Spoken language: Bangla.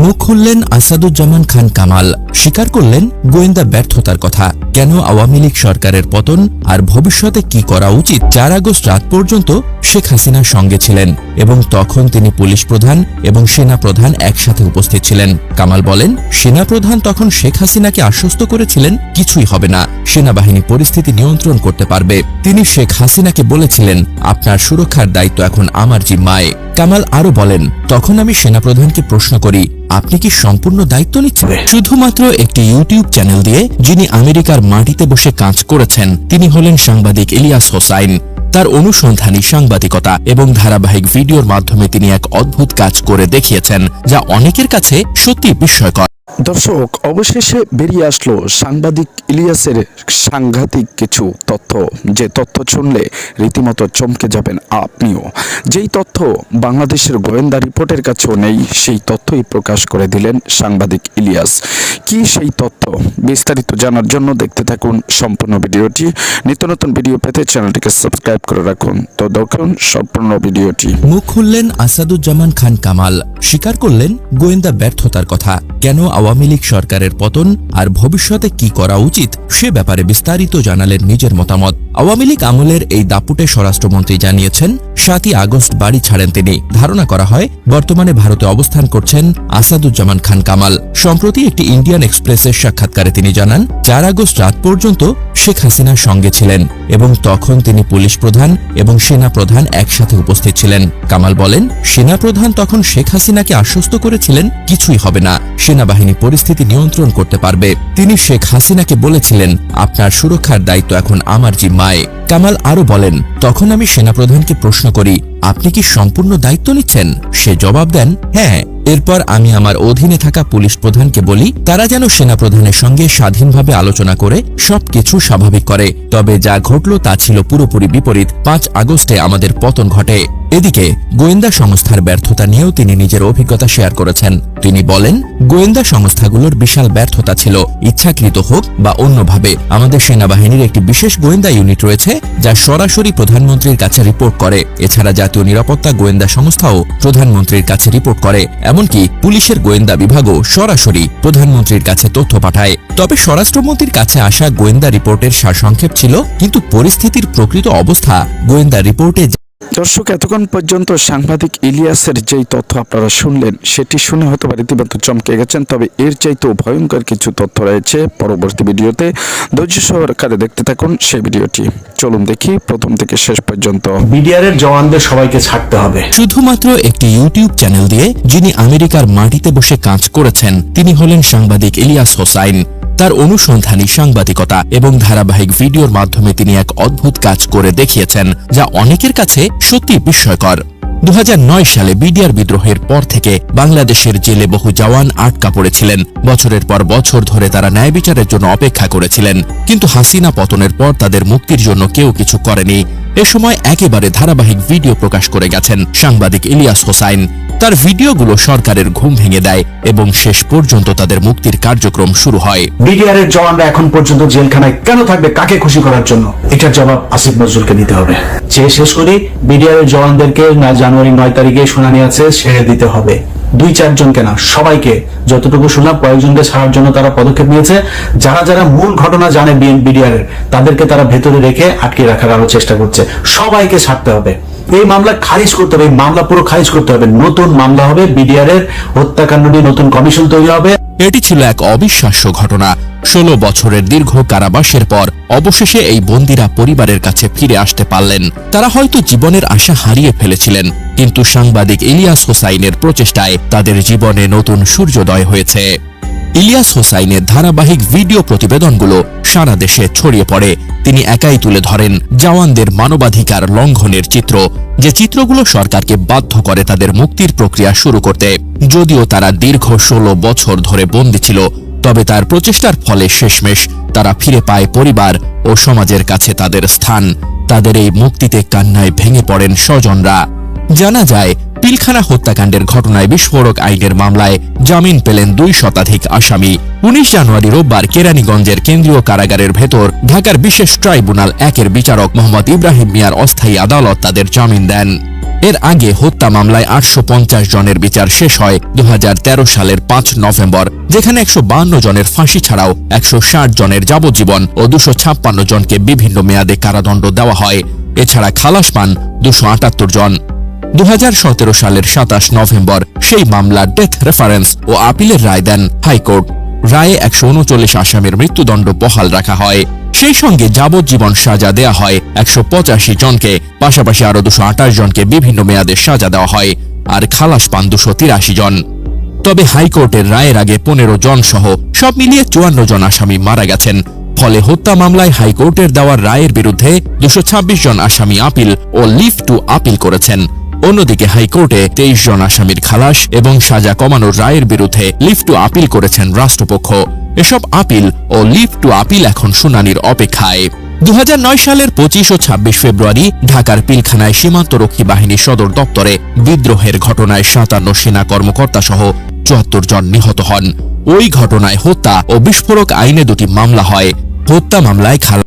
মুখ খুললেন আসাদুজ্জামান খান কামাল। স্বীকার করলেন গোয়েন্দা ব্যর্থতার কথা। কেন আওয়ামী লীগ সরকারের পতন আর ভবিষ্যতে কি করা উচিত চার আগস্ট রাত পর্যন্ত শেখ হাসিনার সঙ্গে ছিলেন এবং তখন তিনি পুলিশ প্রধান এবং সেনা প্রধান একসাথে উপস্থিত ছিলেন। কামাল বলেন, সেনা প্রধান তখন শেখ হাসিনাকে আশ্বস্ত করেছিলেন, কিছুই হবে না। সেনাবাহিনী পরিস্থিতি নিয়ন্ত্রণ করতে পারবে। তিনি শেখ হাসিনাকে বলেছিলেন, আপনার সুরক্ষার দায়িত্ব এখন আমার জিম্মায়। কামাল আরও বলেন, তখন আমি সেনাপ্রধানকে প্রশ্ন করি আপনি কি সম্পূর্ণ দায়িত্ব নিচ্ছেন? শুধুমাত্র একটি ইউটিউব চ্যানেল দিয়ে যিনি আমেরিকার মাটিতে বসে কাজ করেছেন, তিনি হলেন সাংবাদিক ইলিয়াস হোসাইন। তার অনুসন্ধানী সাংবাদিকতা এবং ধারাবাহিক ভিডিওর মাধ্যমে তিনি এক অদ্ভুত কাজ করে দেখিয়েছেন, যা অনেকের কাছে সত্যি বিস্ময়কর। দর্শক, অবশেষে বেরিয়ে আসলো সাংবাদিক ইলিয়াসের সাংঘাতিক কিছু তথ্য। যে তথ্য শুনলে রীতিমতো চমকে যাবেন আপনিও। যেই তথ্য বাংলাদেশের গোয়েন্দা রিপোর্টের কাছেও নেই, সেই তথ্যই প্রকাশ করে দিলেন সাংবাদিক ইলিয়াস। কি সেই তথ্য? বিস্তারিত জানার জন্য দেখতে থাকুন সম্পূর্ণ ভিডিওটি। নিত্য নতুন ভিডিও পেতে চ্যানেলটিকে সাবস্ক্রাইব করে রাখুন। তো দেখুন সম্পূর্ণ ভিডিওটি। মুখ খুললেন আসাদুজ্জামান খান কামাল। স্বীকার করলেন গোয়েন্দা ব্যর্থতার কথা। কেন আওয়ামী লীগ সরকারের পতন আর ভবিষ্যতে কি করা উচিত, সে ব্যাপারে বিস্তারিত জানালেন নিজের মতামত। আওয়ামী লীগ আমলের এই দাপুটে স্বরাষ্ট্রমন্ত্রী জানিয়েছেন, সাতই আগস্ট বাড়ি ছাড়েন তিনি। ধারণা করা হয়, বর্তমানে ভারতে অবস্থান করছেন আসাদুজ্জামান খান কামাল। সম্প্রতি একটি ইন্ডিয়ান এক্সপ্রেসের সাক্ষাৎকারে তিনি জানান, চার আগস্ট রাত পর্যন্ত শেখ হাসিনার সঙ্গে ছিলেন এবং তখন তিনি পুলিশ প্রধান এবং সেনা প্রধান একসাথে উপস্থিত ছিলেন। কামাল বলেন, সেনা প্রধান তখন শেখ হাসিনাকে আশ্বস্ত করেছিলেন, কিছুই হবে না। সেনাবাহিনী পরিস্থিতি নিয়ন্ত্রণ করতে পারবে। তিনি শেখ হাসিনাকে বলেছিলেন, আপনার সুরক্ষার দায়িত্ব এখন আমার জিম্মায়। কামাল আরও বলেন, তখন আমি সেনাপ্রধানকে প্রশ্ন করি, আপনি কি সম্পূর্ণ দায়িত্ব নিচ্ছেন? সে জবাব দেন হ্যাঁ। এরপর আমি আমার অধীনে থাকা পুলিশ প্রধানকে বলি, তারা যেন সেনাপ্রধানের সঙ্গে স্বাধীনভাবে আলোচনা করে, সবকিছু স্বাভাবিক করে। তবে যা ঘটল তা ছিল পুরোপুরি বিপরীত। পাঁচ আগস্টে আমাদের পতন ঘটে। এদিকে, গোয়েন্দা সংস্থার ব্যর্থতা নিয়েও তিনি নিজের অভিজ্ঞতা শেয়ার করেছেন। তিনি বলেন, গোয়েন্দা সংস্থাগুলোর বিশাল ব্যর্থতা ছিল। ইচ্ছাকৃত হোক বা অন্যভাবে, আমাদের সেনাবাহিনীর একটি বিশেষ গোয়েন্দা ইউনিট রয়েছে, যা সরাসরি প্রধানমন্ত্রীর কাছে রিপোর্ট করে। এছাড়া জাতীয় নিরাপত্তা গোয়েন্দা সংস্থাও প্রধানমন্ত্রীর কাছে রিপোর্ট করে। এমনকি পুলিশের গোয়েন্দা বিভাগও সরাসরি প্রধানমন্ত্রীর কাছে তথ্য পাঠায়। তবে স্বরাষ্ট্রমন্ত্রীর কাছে আসা গোয়েন্দা রিপোর্টের সারসংক্ষেপ ছিল, কিন্তু পরিস্থিতির প্রকৃত অবস্থা গোয়েন্দা রিপোর্টে দর্শক এতক্ষণ পর্যন্ত সাংবাদিক ইলিয়াসের যেই তথ্য আপনারা শুনলেন সেটি শুনে হয়তো বা রীতিমতো চমকে গেছেন তবে এর চাইতেও ভয়ঙ্কর কিছু তথ্য রয়েছে। পরবর্তী ভিডিওতে ধৈর্য সহকারে দেখতে থাকুন সেই ভিডিওটি। চলুন দেখি প্রথম থেকে শেষ পর্যন্ত। বিডিআরের জওয়ানদের সবাইকে ছাড়তে হবে। শুধুমাত্র একটি ইউটিউব চ্যানেল দিয়ে যিনি আমেরিকার মাটিতে বসে কাজ করেছেন তিনি হলেন সাংবাদিক ইলিয়াস হোসাইন। তার অনুসন্ধানী সাংবাদিকতা এবং ধারাবাহিক ভিডিওর মাধ্যমে তিনি এক অদ্ভুত কাজ করে দেখিয়েছেন, যা অনেকের কাছে সত্যি বিস্ময়কর। দু হাজার নয় সালে বিডিআর বিদ্রোহের পর থেকে বাংলাদেশের জেলে বহু জওয়ান আটকা পড়েছিলেন। বছরের পর বছর ধরে তারা ন্যায় বিচারের জন্য অপেক্ষা করেছিলেন। কিন্তু হাসিনা পতনের পর তাদের মুক্তির জন্য কেউ কিছু করেনি। এ সময় একেবারে ধারাবাহিক ভিডিও প্রকাশ করে গেছেন সাংবাদিক ইলিয়াস হোসাইন। তার ভিডিওগুলো সরকারের ঘুম ভেঙে দেয় এবং শেষ পর্যন্ত তাদের মুক্তির কার্যক্রম শুরু হয়। বিডিআরের জওয়ানরা এখন পর্যন্ত জেলখানায় কেন থাকবে, কাকে খুশি করার জন্য? এটার জবাব আসিফ নজরুলকে দিতে হবে। যে শেষ করি, বিডিআরের জওয়ানদেরকে না জানুয়ারি নয় তারিখে শুনানি আছে, ছেড়ে দিতে হবে। দুই চারজনকে না, সবাইকে। যতটুকু শুনলাম, কয়েকজনকে ছাড়ার জন্য তারা পদক্ষেপ নিয়েছে। যারা যারা মূল ঘটনা জানে বিডিআর এর তাদেরকে তারা ভেতরে রেখে আটকে রাখার আরও চেষ্টা করছে। সবাইকে ছাড়তে হবে। এই মামলা খারিজ করতে হবে মামলা পুরো খারিজ করতে হবে। নতুন মামলা হবে বিডিআর এর হত্যাকাণ্ড নিয়ে নতুন কমিশন তৈরি হবে। এটি ছিল এক অবিশ্বাস্য ঘটনা। ষোলো বছরের দীর্ঘ কারাবাসের পর অবশেষে এই বন্দিরা পরিবারের কাছে ফিরে আসতে পারলেন। তারা হয়তো জীবনের আশা হারিয়ে ফেলেছিলেন, কিন্তু সাংবাদিক ইলিয়াস হোসাইনের প্রচেষ্টায় তাদের জীবনে নতুন সূর্যোদয় হয়েছে। ইলিয়াস হোসাইনের ধারাবাহিক ভিডিও প্রতিবেদনগুলো সারা দেশে ছড়িয়ে পড়ে। তিনি একাই তুলে ধরেন জওয়ানদের মানবাধিকার লঙ্ঘনের চিত্র, যে চিত্রগুলো সরকারকে বাধ্য করে তাদের মুক্তির প্রক্রিয়া শুরু করতে। যদিও তারা দীর্ঘ ষোলো বছর ধরে বন্দী ছিল, তবে তার প্রচেষ্টার ফলে শেষমেশ তারা ফিরে পায় পরিবার ও সমাজের কাছে তাদের স্থান। তাদের এই মুক্তিতে কান্নায় ভেঙে পড়েন স্বজনরা। জানা যায় পিলখানা হত্যাকাণ্ডের ঘটনায় বিস্ফোরক আইনের মামলায় জামিন পেলেন দুই শতাধিক আসামি। উনিশ জানুয়ারি রোববার কেরানীগঞ্জের কেন্দ্রীয় কারাগারের ভেতর ঢাকার বিশেষ ট্রাইব্যুনাল একের বিচারক মোহাম্মদ ইব্রাহিম মিয়ার অস্থায়ী আদালত তাদের জামিন দেন। এর আগে হত্যা মামলায় আটশো পঞ্চাশ জনের বিচার শেষ হয় দু হাজার তেরো সালের পাঁচ নভেম্বর, যেখানে একশো জনের ফাঁসি ছাড়াও একশো ষাট জনের যাবজ্জীবন ও দুশো জনকে বিভিন্ন মেয়াদে কারাদণ্ড দেওয়া হয়। এছাড়া খালাস পান দুশো জন। দু হাজার সতেরো সালের সাতাশ নভেম্বর সেই মামলার ডেথ রেফারেন্স ও আপিলের রায় দেন হাইকোর্ট। রায়ে একশো উনচল্লিশ আসামির মৃত্যুদণ্ড বহাল রাখা হয়। সেই সঙ্গে যাবজ্জীবন সাজা দেয়া হয় একশো পঁচাশি জনকে, পাশাপাশি আরও দুশো জনকে বিভিন্ন মেয়াদে সাজা দেওয়া হয়, আর খালাস পান দুশো তিরাশি জন। তবে হাইকোর্টের রায়ের আগে পনেরো জন সহ সব মিলিয়ে চুয়ান্ন জন আসামি মারা গেছেন। ফলে হত্যা মামলায় হাইকোর্টের দেওয়ার রায়ের বিরুদ্ধে দুশো জন আসামি আপিল ও লিভ টু আপিল করেছেন। অন্যদিকে হাইকোর্টে তেইশ জন আসামির খালাস এবং সাজা কমানোর রায়ের বিরুদ্ধে লিভ টু আপিল করেছেন রাষ্ট্রপক্ষ। এসব আপিল ও লিভ টু আপিল এখন শুনানির অপেক্ষায়। দু হাজার নয় সালের পঁচিশ ও ছাব্বিশ ফেব্রুয়ারি ঢাকার পিলখানায় সীমান্তরক্ষী বাহিনী সদর দপ্তরে বিদ্রোহের ঘটনায় সাতান্ন সেনা কর্মকর্তা সহ চুয়াত্তর জন নিহত হন। ওই ঘটনায় হত্যা ও বিস্ফোরক আইনে দুটি মামলা হয়। হত্যা মামলায় খালা